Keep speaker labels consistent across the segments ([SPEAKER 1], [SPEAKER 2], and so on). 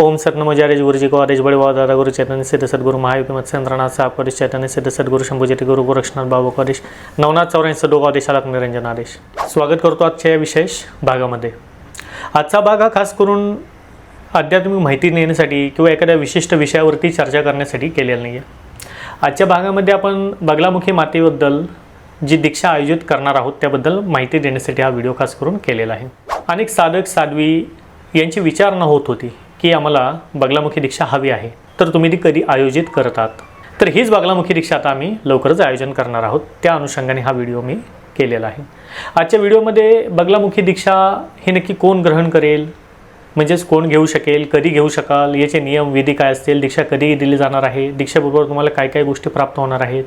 [SPEAKER 1] ओम सतनमोजारेज गुरुजी को आदेश बड़े बाबा दादा गुरु चैतन्य सिद्ध सद्गुरु मत मत्स्येंद्रनाथ साहेब आदेश चैतन्य सिद्ध सदगुरु शंभूजेती गुरु गोरक्षनाथ बाबा को आदेश नवनाथ चौऱ्याऐंशी दोघं आदेशाला निरंजन आदेश। स्वागत करतो आजच्या या विशेष भागामध्ये. आजचा भाग हा खास करून आध्यात्मिक माहिती देण्यासाठी किंवा एखाद्या विशिष्ट विषयावरती चर्चा करण्यासाठी केलेला नाही आहे आजच्या भागामध्ये आपण बगलामुखी मातेबद्दल जी दीक्षा आयोजित करणार आहोत त्याबद्दल माहिती देण्यासाठी हा व्हिडिओ खास करून केलेला आहे. अनेक साधक साध्वी यांची विचारणा होत होती. की आम्हाला बगलामुखी दीक्षा हवी आहे. तर तुम्ही ती कधी आयोजित करतात? तर हीच बगलामुखी दीक्षा आता आम्ही लवकरच आयोजन करणार आहोत. त्या अनुषंगाने हा व्हिडिओ मी केलेला आहे. आजच्या व्हिडिओमध्ये बगलामुखी दीक्षा हे नक्की कोण ग्रहण करेल? म्हणजेच कोण घेऊ शकेल? कधी घेऊ शकाल? याचे नियम विधी काय असतील? दीक्षा कधी दिली जाणार आहे? दीक्षेबरोबर तुम्हाला काय काय गोष्टी प्राप्त होणार आहेत?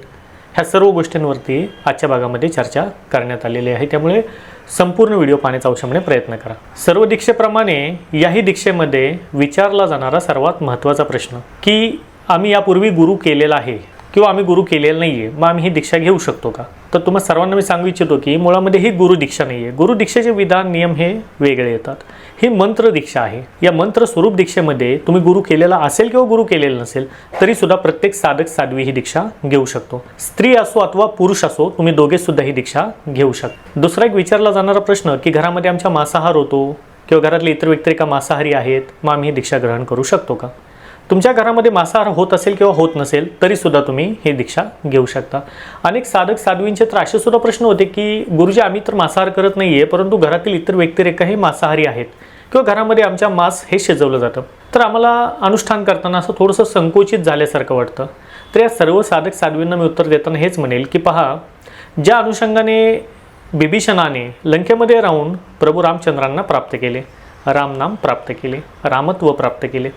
[SPEAKER 1] ह्या सर्व गोष्टींवरती आजच्या भागामध्ये चर्चा करण्यात आलेली आहे. त्यामुळे संपूर्ण व्हिडिओ पाहण्याचा अवश्यपणे प्रयत्न करा. सर्व दीक्षेप्रमाणे याही दीक्षेमध्ये विचारला जाणारा सर्वात महत्त्वाचा प्रश्न की आम्ही यापूर्वी गुरु केलेला आहे किंवा आम्ही गुरु केलेला नाही आहे मग आम्ही ही दीक्षा घेऊ शकतो का? तर तुम्हाला सर्वांना मी सांगू इच्छितो की मुळामध्ये ही गुरु दीक्षा नाही आहे गुरु दीक्षेचे विधान नियम हे वेगळे येतात. ही मंत्र दीक्षा आहे. या मंत्र स्वरूप दीक्षेमध्ये तुम्ही गुरु केलेला असेल किंवा गुरु केलेला नसेल तरी सुद्धा प्रत्येक साधक साध्वी ही दीक्षा घेऊ शकतो. स्त्री असो अथवा पुरुष असो तुम्ही दोघे सुद्धा ही दीक्षा घेऊ शकता. दुसरा एक विचारला जाणारा प्रश्न की घरामध्ये आमच्या मांसाहार होतो किंवा घरातले इतर व्यक्ती का मांसाहारी आहेत मग आम्ही ही दीक्षा ग्रहण करू शकतो का? तुमच्या घरामध्ये मांसाहार होत असेल किंवा होत नसेल तरीसुद्धा तुम्ही ही दीक्षा घेऊ शकता. अनेक साधक साध्वींचे तर असे सुद्धा प्रश्न होते की गुरुजी आम्ही तर मांसाहार करत नाही आहे परंतु घरातील इतर व्यक्तिरेखाही मांसाहारी आहेत. किंवा घरामध्ये आमच्या मांस हे शिजवलं जातं. तर आम्हाला अनुष्ठान करताना असं थोडंसं संकोचित झाल्यासारखं वाटतं. तर या सर्व साधक साध्वींना मी उत्तर देताना हेच म्हणेल की पहा ज्या अनुषंगाने बिभीषणाने लंकेमध्ये राहून प्रभू रामचंद्रांना प्राप्त केले रामनाम प्राप्त केले रामत्व प्राप्त केले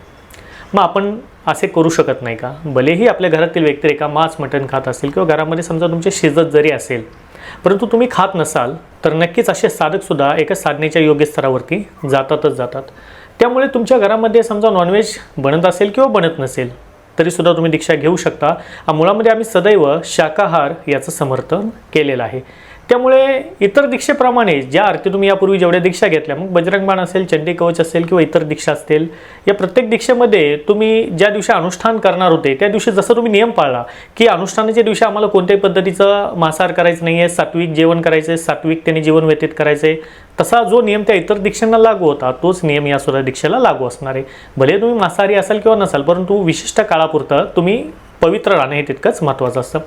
[SPEAKER 1] मग आपण असे करू शकत नाही का? भलेही आपल्या घरातील व्यक्ती एका मांस मटण खात असेल किंवा घरामध्ये समजा तुमचे शिजत जरी असेल परंतु तुम्ही खात नसाल तर नक्कीच असे साधकसुद्धा एका साधनेच्या योग्य स्तरावरती जातातच जातात. त्यामुळे तुमच्या घरामध्ये समजा नॉनव्हेज बनत असेल किंवा बनत नसेल तरीसुद्धा तुम्ही दीक्षा घेऊ शकता. मुळामध्ये आम्ही सदैव शाकाहार याचं समर्थन केलेलं आहे. त्यामुळे इतर दीक्षेप्रमाणे ज्या अर्थी तुम्ही यापूर्वी जेवढ्या दीक्षा घेतल्या मग बजरंगबाण असेल चंडी कवच असेल किंवा इतर दीक्षा असतील या प्रत्येक दीक्षेमध्ये तुम्ही ज्या दिवशी अनुष्ठान करणार होते त्या दिवशी जसं तुम्ही नियम पाळला की अनुष्ठानाच्या दिवशी आम्हाला कोणत्याही पद्धतीचं मांसाहार करायचं नाही आहे सात्विक जेवण करायचं आहे सात्विकतेने जीवन व्यतीत करायचं आहे तसा जो नियम त्या इतर दीक्षांना लागू होता तोच नियम या सुद्धा दीक्षेला लागू असणार आहे. भले तुम्ही मांसाहारी असाल किंवा नसाल परंतु विशिष्ट काळापुरतं तुम्ही पवित्र राहणं हे तितकंच महत्त्वाचं असतं.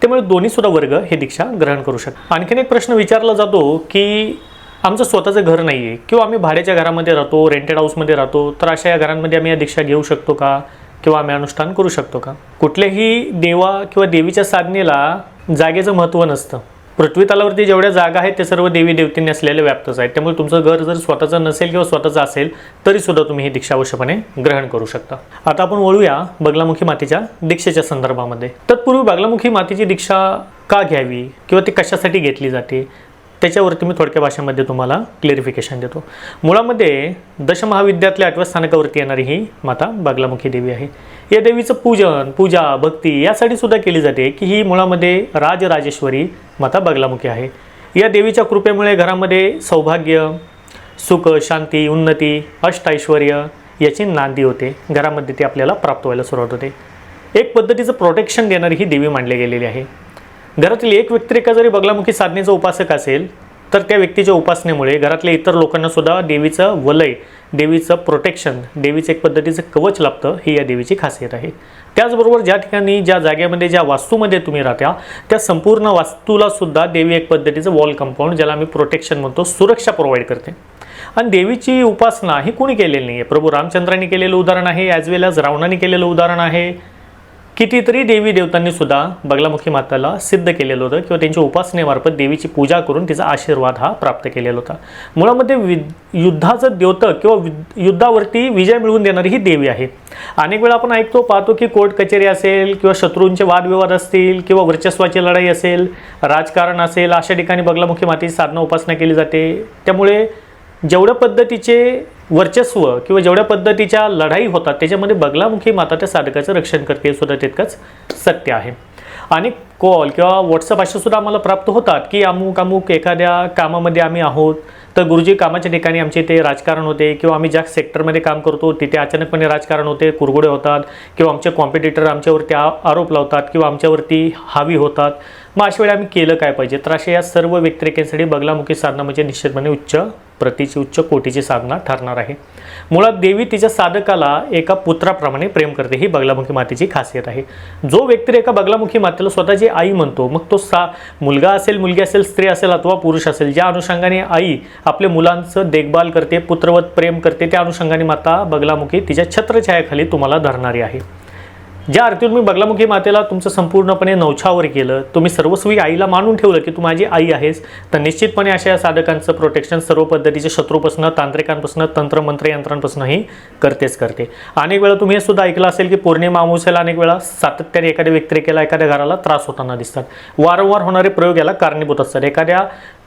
[SPEAKER 1] त्यामुळे दोन्हीसुद्धा वर्ग हे दीक्षा ग्रहण करू शकतात. आणखीन एक प्रश्न विचारला जातो की आमचं स्वतःचं घर नाही आहे किंवा आम्ही भाड्याच्या घरामध्ये राहतो रेंटेड हाऊसमध्ये राहतो तर अशा या घरांमध्ये आम्ही या दीक्षा घेऊ शकतो का? किंवा आम्ही अनुष्ठान करू शकतो का? कुठल्याही देवा किंवा देवीच्या साधनेला जागेचं महत्त्व नसतं. पृथ्वीतलावरती जेवढ्या जागा आहेत ते सर्व देवी देवतींनी असलेले व्याप्तच आहेत. त्यामुळे तुमचं घर जर स्वतःचं नसेल किंवा स्वतःचं असेल तरी सुद्धा तुम्ही ही दीक्षा अवश्यपणे ग्रहण करू शकता. आता आपण वळूया बगलामुखी मातीच्या दीक्षेच्या संदर्भामध्ये. तत्पूर्वी बगलामुखी मातीची दीक्षा का घ्यावी किंवा ती कशासाठी घेतली जाते? त्याच्यावरती मी थोडक्या भाषेमध्ये तुम्हाला क्लिअरिफिकेशन देतो. मुळामध्ये दशमहाविद्यातल्या आठव्या स्थानकावरती येणारी ही माता बागलामुखी देवी आहे. या देवीचं पूजन पूजा भक्ती यासाठी सुद्धा केली जाते की ही मुळामध्ये राजराजेश्वरी माता बगलामुखी आहे. या देवीच्या कृपेमुळे घरामध्ये सौभाग्य सुख शांती उन्नती अष्टऐश्वर्य याची नांदी होते. घरामध्ये ती आपल्याला प्राप्त व्हायला सुरुवात होते. एक पद्धतीचं प्रोटेक्शन देणारी ही देवी मानली गेलेली आहे. घरातील एक व्यक्तिरेखा जरी बगलामुखी साधनेचा उपासक असेल तर त्या व्यक्तीच्या उपासनेमुळे घरातल्या इतर लोकांना सुद्धा देवीचं वलय देवीचं प्रोटेक्शन देवीचं एक पद्धतीचं कवच लाभतं ही या देवीची खासियत आहे. त्याचबरोबर ज्या ठिकाणी ज्या जागेमध्ये ज्या वास्तूमध्ये तुम्ही राहत्या त्या संपूर्ण वास्तूला सुद्धा देवी एक पद्धतीचं वॉल कंपाऊंड ज्याला आम्ही प्रोटेक्शन म्हणतो सुरक्षा प्रोव्हाइड करते. आणि देवीची उपासना ही कोणी केलेली नाही आहे प्रभू रामचंद्रांनी केलेलं उदाहरण आहे ॲज वेल ॲज रावणाने केलेलं उदाहरण आहे. कितीतरी देवी देवतांनी सुद्धा बगलामुखी माताला सिद्ध केलेलं होतं किंवा त्यांच्या उपासनेमार्फत देवीची पूजा करून तिचा आशीर्वाद हा प्राप्त केलेला होता. मुळामध्ये वि युद्धाचं द्योतक किंवा युद्धावरती विजय मिळवून देणारी ही देवी आहे. अनेक वेळा आपण ऐकतो पाहतो की कोर्ट कचेरी असेल किंवा शत्रूंचे वादविवाद असतील किंवा वर्चस्वाची लढाई असेल राजकारण असेल अशा ठिकाणी बगलामुखी मातेची साधना उपासना केली जाते. त्यामुळे जेवढ्या पद्धतीचे वर्चस्व किंवा जेवढ्या पद्धतीच्या लढाई होतात त्याच्यामध्ये बगलामुखी माता त्या साधकाचं रक्षण करते हे सुद्धा तितकंच सत्य आहे. आणि कॉल किंवा व्हॉट्सअप असे सुद्धा आम्हाला प्राप्त होतात की अमुक अमुक एखाद्या कामामध्ये आम्ही आहोत तर गुरुजी कामाच्या ठिकाणी आमचे ते राजकारण होते किंवा आम्ही ज्या सेक्टरमध्ये काम करतो तिथे अचानकपणे राजकारण होते कुरगुडे होतात किंवा आमचे कॉम्पिटिटर आमच्यावरती आरोप लावतात किंवा आमच्यावरती हावी होतात. मग अशा वेळी आम्ही केलं काय पाहिजे? तर अशा या सर्व व्यतिरेकांसाठी बगलामुखी साधना म्हणजे निश्चितपणे उच्च प्रतीची उच्च कोटीची साधना ठरणार आहे. मुळात देवी तिच्या साधकाला एका पुत्राप्रमाणे प्रेम करते ही बगलामुखी मातेची खासियत आहे. जो व्यक्ती एका बगलामुखी मातेला स्वतःची आई म्हणतो मग तो सा मुलगा असेल मुलगी असेल स्त्री असेल अथवा पुरुष असेल ज्या अनुषंगाने आई आपल्या मुलांचं देखभाल करते पुत्रवत प्रेम करते त्या अनुषंगाने माता बगलामुखी तिच्या छत्रछायाखाली तुम्हाला धरणारी आहे. ज्या अर्थी तुम्ही बगलामुखी मातेला तुमचं संपूर्णपणे नवछावर केलं तुम्ही सर्वस्वी आईला मानून ठेवलं की तू माझी आई आहेस तर निश्चितपणे अशा या साधकांचं प्रोटेक्शन सर्व पद्धतीचे शत्रूपासून तांत्रिकांपासून तंत्रमंत्र यंत्रांपासूनही करतेच करते. अनेक वेळा तुम्ही हे सुद्धा ऐकलं असेल की पौर्णिमा अमावस्याला अनेक वेळा सातत्याने एखाद्या व्यक्तिरेखेला एखाद्या घराला त्रास होताना दिसतात. वारंवार होणारे प्रयोग याला कारणीभूत असतात. एखाद्या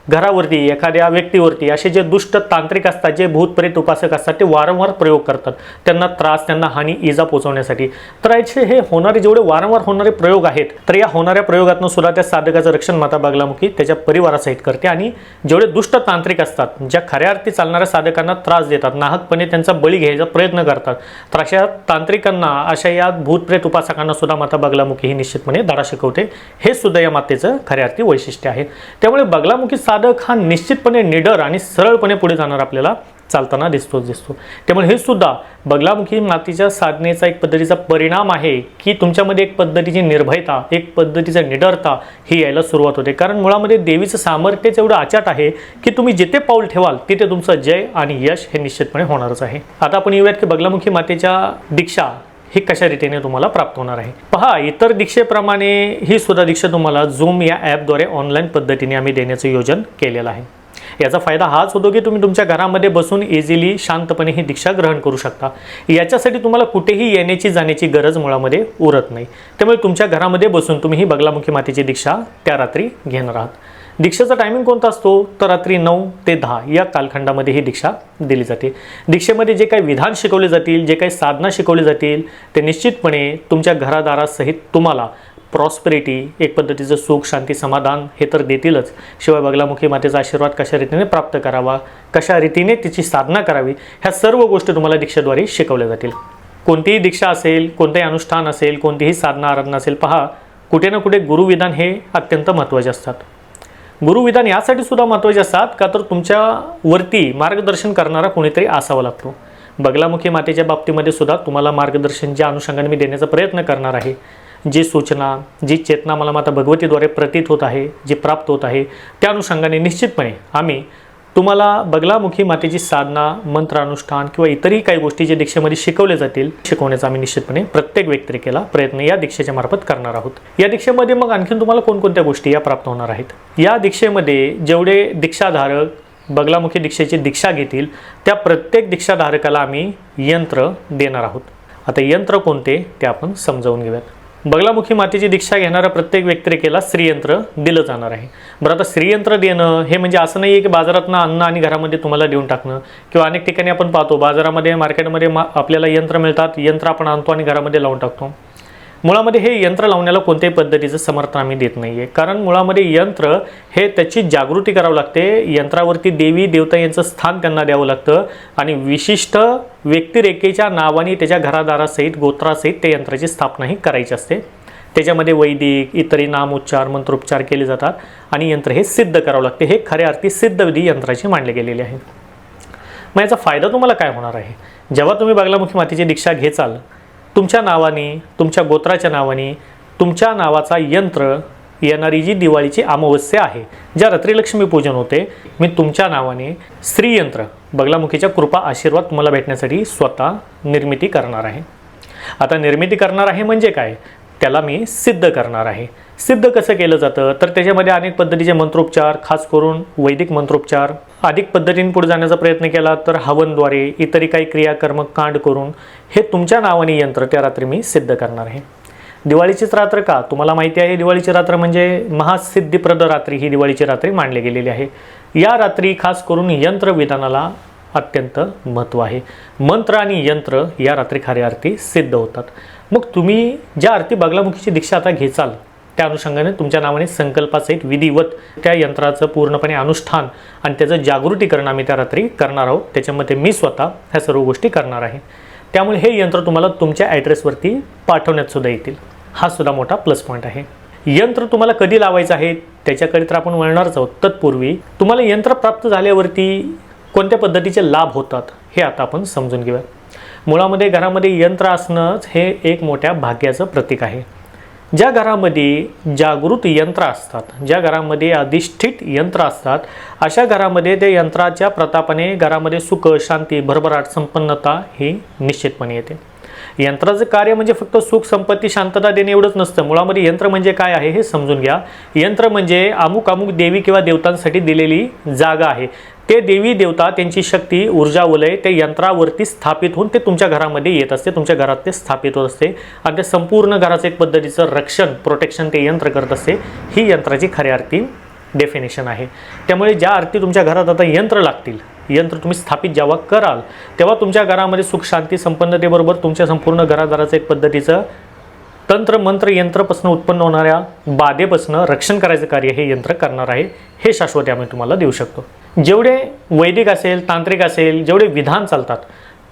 [SPEAKER 1] घरावरती एखाद्या व्यक्तीवरती असे जे दुष्ट तांत्रिक असतात जे भूतप्रेत उपासक असतात ते वारंवार प्रयोग करतात. त्यांना त्रास त्यांना हानी इजा पोचवण्यासाठी तर याचे हे होणारे जेवढे वारंवार होणारे प्रयोग आहेत तर या होणाऱ्या प्रयोगातून सुद्धा त्या साधकाचं रक्षण माता बागलामुखी त्याच्या परिवारासहित करते. आणि जेवढे दुष्ट तांत्रिक असतात ज्या खऱ्या अर्थी चालणाऱ्या साधकांना त्रास देतात नाहकपणे त्यांचा बळी घ्यायचा प्रयत्न करतात तर अशा तांत्रिकांना अशा या भूतप्रेत उपासकांना सुद्धा माता बगलामुखी ही निश्चितपणे धडा शिकवते. हे सुद्धा या मातेचं खऱ्या अर्थी वैशिष्ट्य आहे. त्यामुळे बगलामुखी साधक हा निश्चितपणे निडर आणि सरळपणे पुढे जाणार आपल्याला चालताना दिसतोच दिसतो. त्यामुळे हे सुद्धा बगलामुखी मातीच्या साधनेचा एक पद्धतीचा परिणाम आहे की तुमच्यामध्ये एक पद्धतीची निर्भयता एक पद्धतीचा निडरता ही यायला सुरुवात होते. कारण मुळामध्ये देवीचं सामर्थ्यच एवढं आचाट आहे की तुम्ही जिथे पाऊल ठेवाल तिथे तुमचं जय आणि यश हे निश्चितपणे होणारच आहे. आता आपण येऊयात की बगलामुखी मातेच्या दीक्षा हे कशा रीतीने तुम्हाला प्राप्त होणार आहे? पहा इतर दीक्षेप्रमाणे ही सुद्धा दीक्षा तुम्हाला झूम या ॲपद्वारे ऑनलाईन पद्धतीने आम्ही देण्याचं योजन केलेलं आहे. याचा फायदा हाच होतो की तुम्ही तुमच्या घरामध्ये बसून इझिली शांतपणे ही दीक्षा ग्रहण करू शकता. याच्यासाठी तुम्हाला कुठेही येण्याची जाण्याची गरज मुळामध्ये उरत नाही. त्यामुळे तुमच्या घरामध्ये बसून तुम्ही ही बगलामुखी मातेची दीक्षा त्या रात्री घेणार आहात. दीक्षेचा टायमिंग कोणता असतो? तर रात्री नऊ ते दहा या कालखंडामध्ये ही दीक्षा दिली जाते. दीक्षेमध्ये जे काही विधान शिकवले जातील जे काही साधना शिकवली जातील ते निश्चितपणे तुमच्या घरादारासहित तुम्हाला प्रॉस्पेरिटी एक पद्धतीचं सुख शांती समाधान हे तर देतीलच. शिवाय बगलामुखी मातेचा आशीर्वाद कशा रीतीने प्राप्त करावा? कशा रीतीने तिची साधना करावी? ह्या सर्व गोष्टी तुम्हाला दीक्षेद्वारे शिकवल्या जातील. कोणतीही दीक्षा असेल कोणतेही अनुष्ठान असेल कोणतीही साधना आराधना असेल पहा कुठे ना कुठे गुरुविधान हे अत्यंत महत्त्वाचे असतात. गुरुविधान यासाठी सुद्धा महत्त्वाचे असतात का तर तुमच्यावरती मार्गदर्शन करणारा कोणीतरी असावा लागतो. बगलामुखी मातेच्या बाबतीमध्ये सुद्धा तुम्हाला मार्गदर्शन ज्या अनुषंगाने मी देण्याचा प्रयत्न करणार आहे. जी सूचना जी चेतना मला माता भगवतीद्वारे प्रतीत होत आहे जी प्राप्त होत आहे त्या अनुषंगाने निश्चितपणे आम्ही तुम्हाला बगलामुखी मातेची साधना मंत्रानुष्ठान किंवा इतरही काही गोष्टी जे दीक्षेमध्ये शिकवले जातील शिकवण्याचा आम्ही निश्चितपणे प्रत्येक व्यक्तिरेखेला प्रयत्न या दीक्षेच्या मार्फत करणार आहोत. या दीक्षेमध्ये मग आणखीन तुम्हाला कोणकोणत्या गोष्टी या प्राप्त होणार आहेत? या दीक्षेमध्ये जेवढे दीक्षाधारक बगलामुखी दीक्षेची दीक्षा घेतील त्या प्रत्येक दीक्षाधारकाला आम्ही यंत्र देणार आहोत. आता यंत्र कोणते? ते आपण समजावून घेऊयात. बगलामुखी मातेची दीक्षा घेणाऱ्या प्रत्येक व्यक्तिरेखेला स्त्रीयंत्र दिलं जाणार आहे. बरं आता स्त्रीयंत्र देणं हे म्हणजे असं नाही आहे की बाजारातनं अन्न आणि घरामध्ये तुम्हाला देऊन टाकणं किंवा अनेक ठिकाणी आपण पाहतो बाजारामध्ये मार्केटमध्ये मा आपल्याला यंत्र मिळतात यंत्र आपण आणतो आणि घरामध्ये लावून टाकतो. मुळामध्ये हे यंत्र लावण्याला कोणत्याही पद्धतीचं समर्थन आम्ही देत नाही आहे कारण मुळामध्ये यंत्र हे त्याची जागृती करावं लागते. यंत्रावरती देवी देवता यांचं स्थान त्यांना द्यावं लागतं. आणि विशिष्ट व्यक्तिरेखेच्या नावाने त्याच्या घरादारासहित गोत्रासहित त्या यंत्राची स्थापनाही करायची असते. त्याच्यामध्ये वैदिक इतरही नामोच्चार मंत्रोपचार केले जातात आणि यंत्र हे सिद्ध करावं लागते. हे खऱ्या अर्थी सिद्धविधी यंत्राची मांडले गेलेले आहे. मग याचा फायदा तुम्हाला काय होणार आहे? जेव्हा तुम्ही बागलामुखी मातीची दीक्षा घेचाल तुमच्या नावाने तुमच्या गोत्राच्या नावाने तुमच्या नावाचा यंत्र येणारी जी दिवाळीची अमावस्या आहे ज्या रात्री लक्ष्मीपूजन होते मी तुमच्या नावाने स्त्रीयंत्र बगलामुखीच्या कृपा आशीर्वाद तुम्हाला भेटण्यासाठी स्वतः निर्मिती करणार आहे. आता निर्मिती करणार आहे म्हणजे काय? त्याला मी सिद्ध करणार आहे. सिद्ध कसं केलं जातं? तर त्याच्यामध्ये अनेक पद्धतीचे मंत्रोपचार खास करून वैदिक मंत्रोपचार अधिक पद्धतीने पुढे जाण्याचा प्रयत्न केला तर हवनद्वारे इतरही काही क्रियाकर्म कांड करून हे तुमच्या नावाने यंत्र त्या रात्री मी सिद्ध करणार आहे. दिवाळीचीच रात्र का? तुम्हाला माहिती आहे दिवाळीची रात्र म्हणजे महासिद्धिप्रद रात्री ही दिवाळीची रात्री मांडली गेलेली आहे. या रात्री खास करून यंत्रविधानाला अत्यंत महत्त्व आहे. मंत्र आणि यंत्र या रात्री खऱ्या अर्थी सिद्ध होतात. मग तुम्ही ज्या आरती बगलामुखीची दीक्षा आता घेचाल त्या अनुषंगाने तुमच्या नावाने संकल्पासहित विधिवत त्या यंत्राचं पूर्णपणे अनुष्ठान आणि त्याचं जागृतीकरण आम्ही त्या रात्री करणार आहोत. त्याच्यामध्ये मी स्वतः ह्या सर्व गोष्टी करणार आहे. त्यामुळे हे यंत्र तुम्हाला तुमच्या ॲड्रेसवरती पाठवण्यात सुद्धा येतील. हा सुद्धा मोठा प्लस पॉईंट आहे. यंत्र तुम्हाला कधी लावायचं आहे? त्याच्याकडे तर आपण वळणारच आहोत. तत्पूर्वी तुम्हाला यंत्र प्राप्त झाल्यावरती कोणत्या पद्धतीचे लाभ होतात हे आता आपण समजून घेऊया मुळामध्ये घरामध्ये यंत्र असणंच हे एक मोठ्या भाग्याचं प्रतीक आहे. ज्या घरामध्ये जागृत यंत्र असतात ज्या घरामध्ये अधिष्ठित यंत्र असतात अशा घरामध्ये त्या यंत्राच्या प्रतापाने घरामध्ये सुख शांती भरभराट संपन्नता ही निश्चितपणे येते. यंत्राचं कार्य म्हणजे फक्त सुख संपत्ती शांतता देणे एवढंच नसतं. मुळामध्ये यंत्र म्हणजे काय आहे हे समजून घ्या. यंत्र म्हणजे अमुक अमुक देवी किंवा देवतांसाठी दिलेली जागा आहे. ते देवी देवता त्यांची शक्ती ऊर्जा वलय ते यंत्रावरती स्थापित होऊन ते तुमच्या घरामध्ये येत असते. तुमच्या घरात ते स्थापित होत असते. आणि ते संपूर्ण घराचं एक पद्धतीचं रक्षण प्रोटेक्शन ते यंत्र करत असते. ही यंत्राची खऱ्या अर्थी डेफिनेशन आहे. त्यामुळे ज्या अर्थी तुमच्या घरात आता यंत्र लागतील यंत्र तुम्ही स्थापित जेव्हा कराल तेव्हा तुमच्या घरामध्ये सुख शांती संपन्नतेबरोबर तुमच्या संपूर्ण घरादाराचं एक पद्धतीचं तंत्र मंत्र यंत्रपासून उत्पन्न होणाऱ्या बाधेपासून रक्षण करायचं कार्य हे यंत्र करणार आहे. हे शाश्वती आम्ही तुम्हाला देऊ शकतो. जेवढे वैदिक असेल तांत्रिक असेल जेवढे विधान चालतात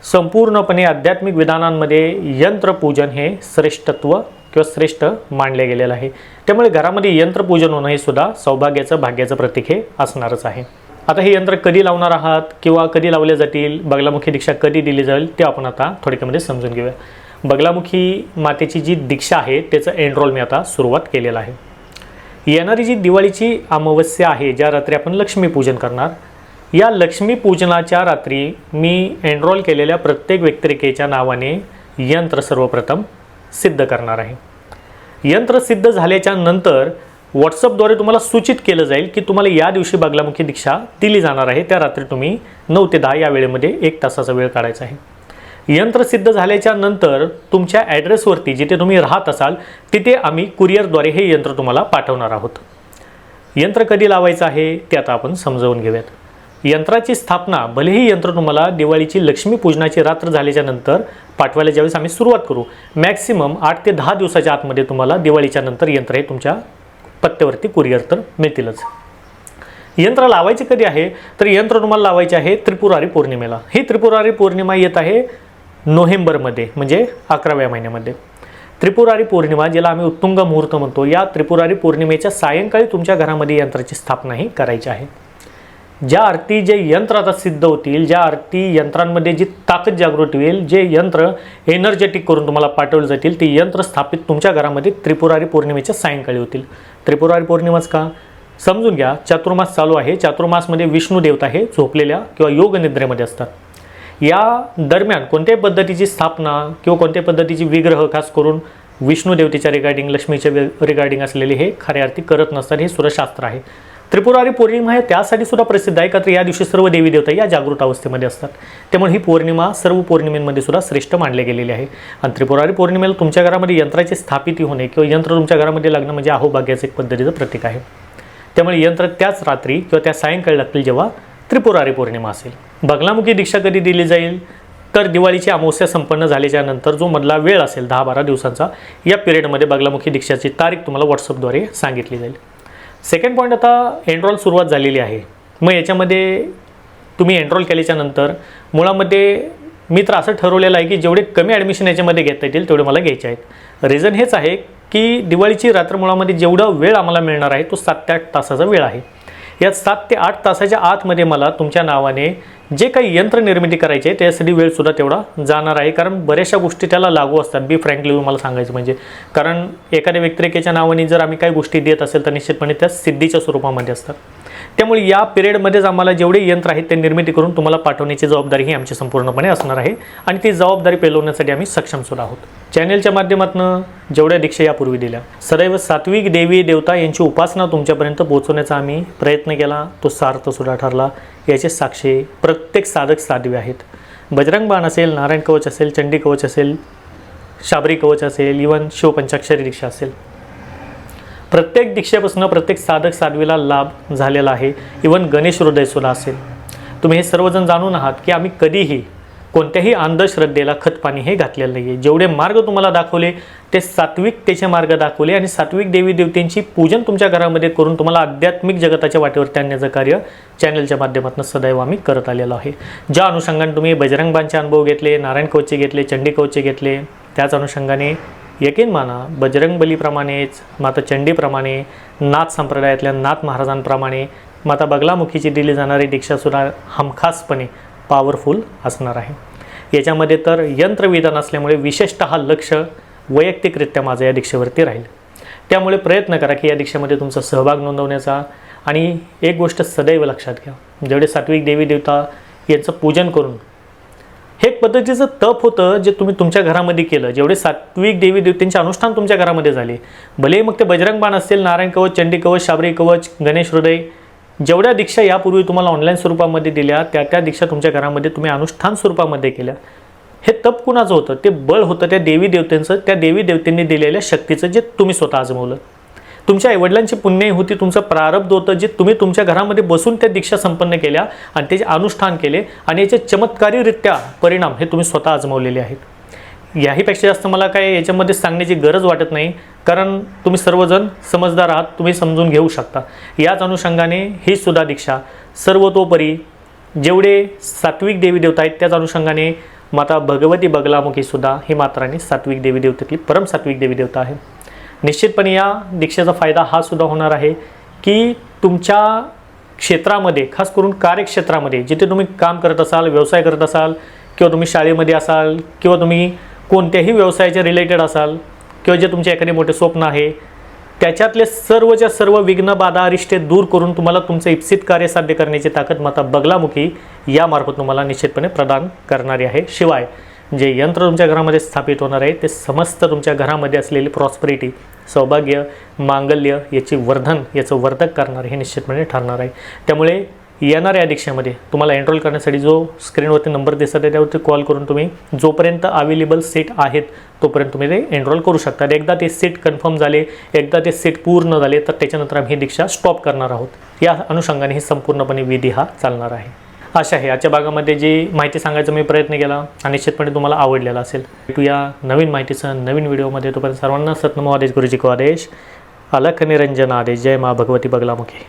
[SPEAKER 1] संपूर्णपणे आध्यात्मिक विधानांमध्ये यंत्रपूजन हे श्रेष्ठत्व किंवा श्रेष्ठ मानले गेलेलं आहे. त्यामुळे घरामध्ये यंत्रपूजन होणं हे सुद्धा सौभाग्याचं भाग्याचं प्रतीक हे असणारच आहे. आता हे यंत्र कधी लावणार आहात किंवा कधी लावले जातील बगलामुखी दीक्षा कधी दिली जाईल ते आपण आता थोडक्यामध्ये समजून घेऊया. बगलामुखी मातेची जी दीक्षा आहे त्याचं एनरोल मी आता सुरुवात केलेलं आहे. येणारी जी दिवाळीची अमावस्या आहे ज्या रात्री आपण लक्ष्मीपूजन करणार या लक्ष्मीपूजनाच्या रात्री मी एनरोल केलेल्या प्रत्येक व्यक्तिरेखेच्या नावाने यंत्र सर्वप्रथम सिद्ध करणार आहे. यंत्र सिद्ध झाल्याच्यानंतर व्हॉट्सअपद्वारे तुम्हाला सूचित केलं जाईल की तुम्हाला या दिवशी बागलामुखी दीक्षा दिली जाणार आहे. त्या रात्री तुम्ही नऊ ते दहा या वेळेमध्ये एक तासाचा वेळ काढायचा आहे. यंत्र सिद्ध झाल्याच्यानंतर तुमच्या ॲड्रेसवरती जिथे तुम्ही राहत असाल तिथे आम्ही कुरिअरद्वारे हे यंत्र तुम्हाला पाठवणार आहोत. यंत्र कधी लावायचं आहे ते आता आपण समजावून घेऊयात. यंत्राची स्थापना भलेही यंत्र तुम्हाला दिवाळीची लक्ष्मीपूजनाची रात्र झाल्याच्यानंतर पाठवायला ज्यावेळेस आम्ही सुरुवात करू मॅक्सिमम आठ ते दहा दिवसाच्या आतमध्ये तुम्हाला दिवाळीच्या नंतर यंत्र हे तुमच्या पत्त्यावरती कुरिअर तर मिळतीलच. यंत्र लावायचे कधी आहे? तर यंत्र तुम्हाला लावायचे आहे त्रिपुरारी पौर्णिमेला. ही त्रिपुरारी पौर्णिमा येत आहे नोव्हेंबरमध्ये म्हणजे अकराव्या महिन्यामध्ये. त्रिपुरारी पौर्णिमा ज्याला आम्ही उत्तुंग मुहूर्त म्हणतो या त्रिपुरारी पौर्णिमेच्या सायंकाळी तुमच्या घरामध्ये यंत्राची स्थापना ही करायची आहे. ज्या आरती जे यंत्र आता सिद्ध होतील ज्या आरती यंत्रांमध्ये जी ताकद जागृत होईल जे यंत्र एनर्जेटिक करून तुम्हाला पाठवले जातील ते यंत्र स्थापित तुमच्या घरामध्ये त्रिपुरारी पौर्णिमेच्या सायंकाळी होतील. त्रिपुरारी पौर्णिमाच का? समजून घ्या चातुर्मास चालू आहे. चातुर्मासमध्ये विष्णू देवता हे झोपलेल्या किंवा योग निद्रेमध्ये असतात. या दरम्यान कोणत्याही पद्धतीची स्थापना किंवा कोणत्याही पद्धतीची विग्रह खास करून विष्णू देवतेच्या रिगार्डिंग लक्ष्मीच्या रिगार्डिंग असलेले हे खऱ्या अर्थी करत नसतात हे सुरशास्त्र आहे. त्रिपुरारी पौर्णिमा हे त्यासाठी सुद्धा प्रसिद्ध आहे का तर या दिवशी सर्व देवी देवता या जागृत अवस्थेमध्ये असतात. त्यामुळे ही पौर्णिमा सर्व पौर्णिमेमध्ये सुद्धा श्रेष्ठ मानली गेलेली आहे. आणि त्रिपुरारी पौर्णिमेला तुमच्या घरामध्ये यंत्राची स्थापिती होणे किंवा यंत्र तुमच्या घरामध्ये लागणं म्हणजे अहोभाग्याचं एक पद्धतीचं प्रतीक आहे. त्यामुळे यंत्र त्याच रात्री किंवा त्या सायंकाळी लागतील जेव्हा त्रिपुरारी पौर्णिमा असेल. बगलामुखी दीक्षा कधी दिली जाईल? तर दिवाळीची अमावस्या संपन्न झाल्याच्यानंतर जो मधला वेळ असेल दहा बारा दिवसांचा या पिरियडमध्ये बगलामुखी दीक्षाची तारीख तुम्हाला व्हॉट्सअपद्वारे सांगितली जाईल. सेकंड पॉईंट आता एनरोल सुरुवात झालेली आहे. मग याच्यामध्ये तुम्ही एनरोल केल्याच्यानंतर मुळामध्ये मी तर असं ठरवलेलं आहे की जेवढे कमी ॲडमिशन याच्यामध्ये घेता येतील तेवढे मला घ्यायचे आहेत. रिझन हेच आहे की दिवाळीची रात्र मुळामध्ये जेवढा वेळ आम्हाला मिळणार आहे तो सात ते आठ तासाचा वेळ आहे. यात सात ते आठ तासाच्या आतमध्ये मला तुमच्या नावाने जे काही यंत्र निर्मिती करायची आहे त्यासाठी वेळसुद्धा तेवढा जाणार आहे. कारण बऱ्याचशा गोष्टी त्याला लागू असतात. बी फ्रँकली मला सांगायचं म्हणजे. कारण एखाद्या व्यक्तिरेखेच्या नावाने जर आम्ही काही गोष्टी देत असेल तर निश्चितपणे त्या सिद्धीच्या स्वरूपामध्ये असतात. त्यामुळे या पिरियडमध्येच आम्हाला जेवढे यंत्र आहेत ते निर्मिती करून तुम्हाला पाठवण्याची जबाबदारी ही आमची संपूर्णपणे असणार आहे. आणि ती जबाबदारी पेलवण्यासाठी आम्ही सक्षम सुद्धा आहोत. चॅनेलच्या माध्यमातून जेवढ्या दीक्षा यापूर्वी दिल्या. सदैव सात्विक देवी देवता यांची उपासना तुमच्यापर्यंत पोहोचवण्याचा आम्ही प्रयत्न केला. तो सार्थ सुद्धा ठरला. याचे साक्षी प्रत्येक साधक साध्वी आहेत. बजरंग बाण असेल नारायण कवच असेल चंडी कवच असेल शाबरी कवच असेल इवन शिवपंचाक्षरी दीक्षा असेल. प्रत्येक दीक्षेपासून प्रत्येक साधक साध्वीला लाभ झालेला आहे. इवन गणेश हृदयसुद्धा असेल. तुम्ही हे सर्वजण जाणून आहात की आम्ही कधीही कोणत्याही अंधश्रद्धेला खतपाणी हे घातलेलं नाही आहे जेवढे मार्ग तुम्हाला दाखवले ते सात्विकतेचे मार्ग दाखवले आणि सात्विक देवी देवतेंची पूजन तुमच्या घरामध्ये करून तुम्हाला आध्यात्मिक जगताच्या वाटेवरती आणण्याचं कार्य चॅनलच्या माध्यमातून सदैव आम्ही करत आलेलो आहे. ज्या अनुषंगाने तुम्ही बजरंगबांचे अनुभव घेतले नारायण कवचे घेतले चंडी कवचे घेतले त्याच अनुषंगाने यकीन माना बजरंग बलीप्रमाणेच माता चंडीप्रमाणे नाथ संप्रदायातल्या नाथ महाराजांप्रमाणे माता बगलामुखीची दिली जाणारी दीक्षासुद्धा हमखासपणे पॉवरफुल असणार आहे. याच्यामध्ये तर यंत्रविधान असल्यामुळे विशेषतः लक्ष वैयक्तिकरित्या माझं या दीक्षेवरती राहील. त्यामुळे प्रयत्न करा की या दीक्षेमध्ये तुमचा सहभाग नोंदवण्याचा आणि एक गोष्ट सदैव लक्षात घ्या. जेवढे सात्विक देवी देवता यांचं पूजन करून हे एक पद्धतीचं तप होतं जे तुम्ही तुमच्या घरामध्ये केलं. जेवढे सात्विक देवी देवतेंचे अनुष्ठान तुमच्या घरामध्ये झाले. भले मग ते बजरंग बाण असतील नारायण कवच चंडी कवच शाबरी कवच गणेश हृदय जेवढ्या दीक्षा यापूर्वी तुम्हाला ऑनलाईन स्वरूपामध्ये दिल्या त्या त्या दीक्षा तुमच्या घरामध्ये तुम्ही अनुष्ठान स्वरूपामध्ये केल्या. हे तप कुणाचं होतं? ते बळ होतं त्या देवी देवतेंचं त्या देवी देवतेंनी दिलेल्या शक्तीचं जे तुम्ही स्वतः आजमवलं तुमच्या आईवडिलांची पुण्यही होती तुमचं प्रारब्ध होतं जे तुम्ही तुमच्या घरामध्ये बसून त्या दीक्षा संपन्न केल्या आणि त्याचे अनुष्ठान केले आणि याचे चमत्कारीरित्या परिणाम हे तुम्ही स्वतः आजमवलेले आहेत. याहीपेक्षा जास्त मला काय याच्यामध्ये सांगण्याची गरज वाटत नाही कारण तुम्ही सर्वजण समजदार आहात तुम्ही समजून घेऊ शकता. याच अनुषंगाने ही सुद्धा दीक्षा सर्वतोपरी जेवढे सात्विक देवी देवता आहेत त्याच अनुषंगाने माता भगवती बगलामुखी सुद्धा ही मात्राने सात्विक देवी देवतेतली परम सात्विक देवी देवता आहे. निश्चितपणे या दीक्षेचा फायदा हा सुद्धा होणार आहे की तुमच्या क्षेत्रामध्ये खास करून कार्यक्षेत्रामध्ये जिथे तुम्ही काम करत असाल व्यवसाय करत असाल किंवा तुम्ही शाळेमध्ये असाल किंवा तुम्ही कोणत्याही व्यवसायाच्या रिलेटेड असाल किंवा जे तुमचे एखादे मोठे स्वप्न आहे त्याच्यातले सर्वच्या सर्व विघ्न बाधा अरिष्टे दूर करून तुम्हाला तुमचं इप्सित कार्य साध्य करण्याची ताकद माता बगलामुखी यामार्फत तुम्हाला निश्चितपणे प्रदान करणारी आहे. शिवाय जे यंत्र तुमच्या घरामध्ये स्थापित होणार आहे ते समस्त तुमच्या घरामध्ये असलेली प्रॉस्परिटी सौभाग्य मांगल्य याची वर्धन याचं वर्धक करणार हे निश्चितपणे ठरणार आहे. त्यामुळे येणाऱ्या दीक्षेमध्ये तुम्हाला एनरोल करण्यासाठी जो स्क्रीनवरती नंबर दिसत आहे त्यावरती कॉल करून तुम्ही जोपर्यंत अवेलेबल सीट आहेत तोपर्यंत तुम्ही ते एनरोल करू शकता. एकदा ते सीट कन्फर्म झाले एकदा ते सीट पूर्ण झाले तर त्याच्यानंतर आम्ही ही दीक्षा स्टॉप करणार आहोत. या अनुषंगाने ही संपूर्णपणे विधी हा चालणार आहे. अशा आहे. आजच्या भागामध्ये जी माहिती सांगायचा मी प्रयत्न केला आणि निश्चितपणे तुम्हाला आवडलेला असेल. भेटू या नवीन माहितीसह नवीन व्हिडिओमध्ये. तोपर्यंत सर्वांना सत्नमो आदेश गुरुजी को आदेश. अलख निरंजन आदेश. जय मा भगवती बगलामुखी.